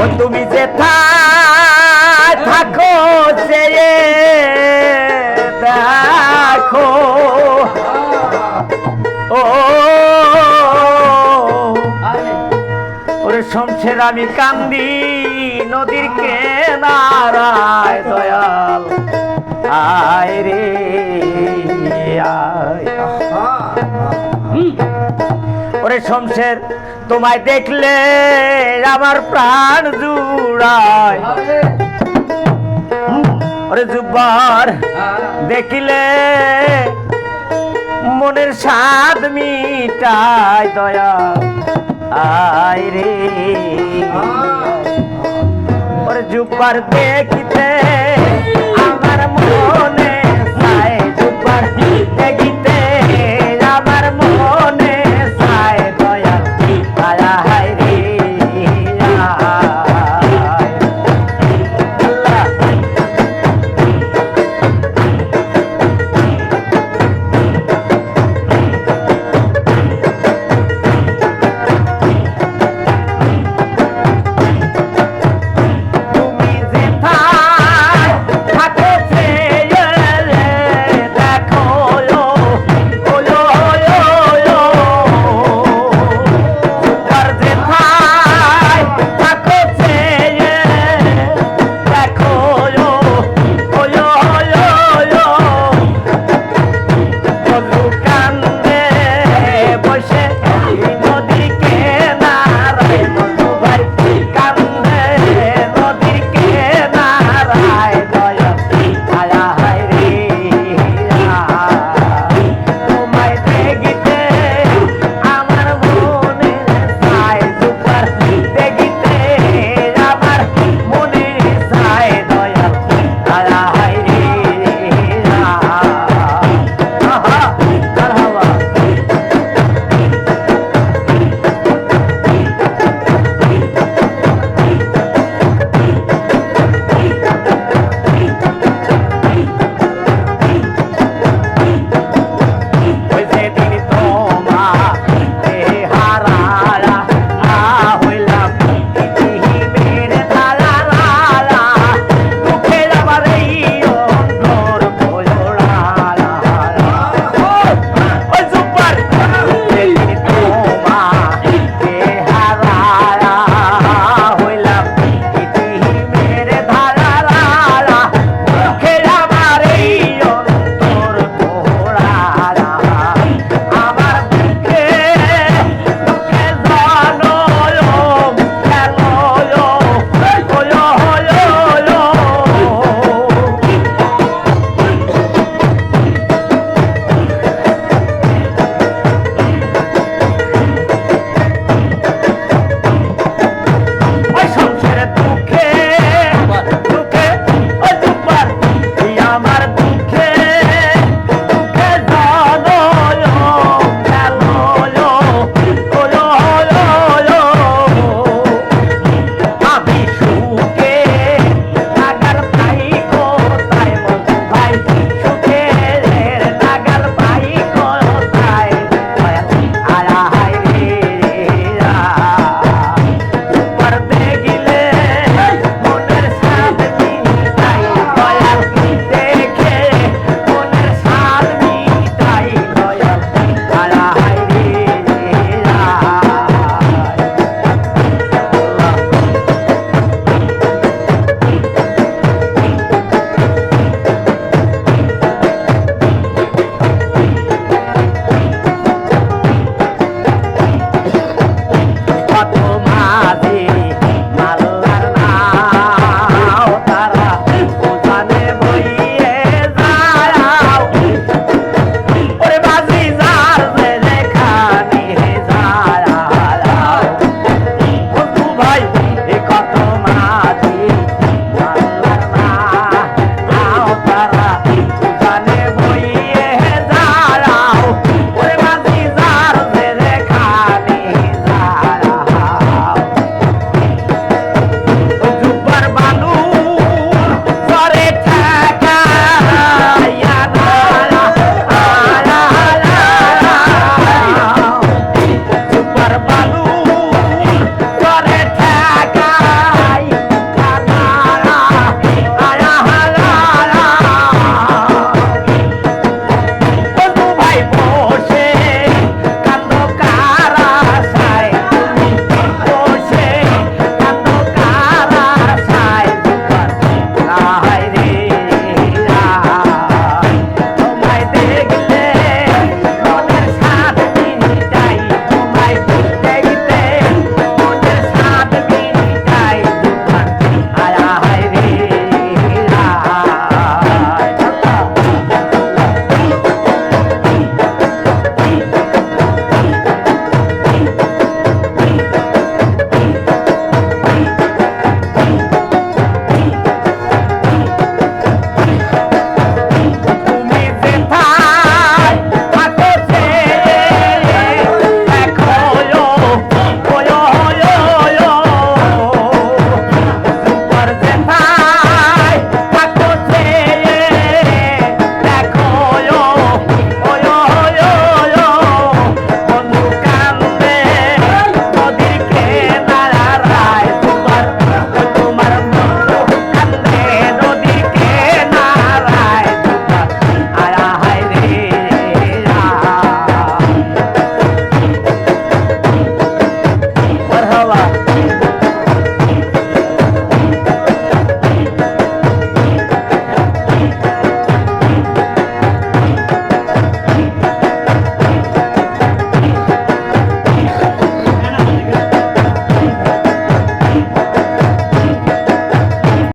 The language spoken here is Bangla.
ও তুমি যে থাকো সে দেখো। ও ওরে শমশের আমি কান্দি নদীর কেনারায় দয়াল। আয় রে আয়। ওরে শমশের তোমায় দেখলে আমার প্রাণ জুড়ায়। ওরে জুব্বার দেখিলে মনের স্বাদ মিটায় দয়া। আয় রে। ওরে জুব্বার দেখিতে